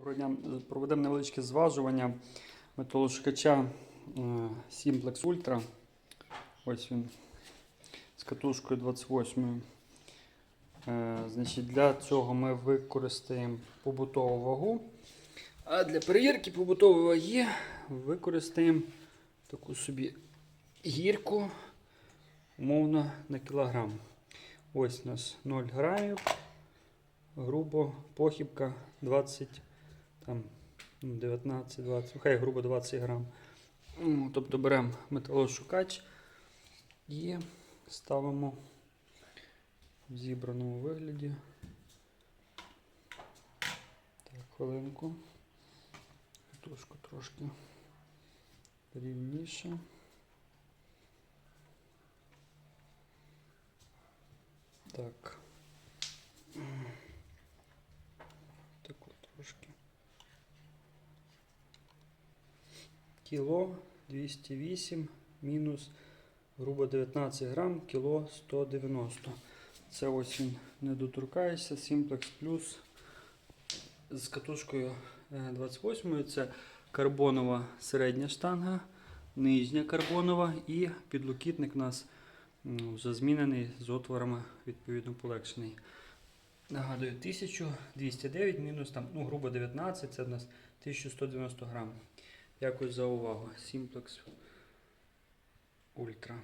Доброго дня. Проведемо невеличке зважування металошукача е, Simplex Ultra. Ось він з катушкою 28. Е, Значить, для цього ми використаємо побутову вагу. А для перевірки побутової ваги використаємо таку собі гірку, умовно на кілограм. Ось у нас 0 грамів. Грубо похибка 20, там 19-20, хай грубо 20 грам. Ну, Тобто беремо металошукач і ставимо в зібраному вигляді. Так, хвилинку. Тушку трошки рівніше. Так от трошки. Кіло 208 мінус грубо 19 грам, кіло 190. Це ось він не доторкається. Simplex Plus з катушкою е, 28. Це карбонова середня штанга, нижня карбонова і підлокітник у нас вже змінений з отворами відповідно полегшений. Нагадую, 1209 мінус ну, грубо 19, це в нас 1190 грам. Дякую за увагу. Simplex Ultra.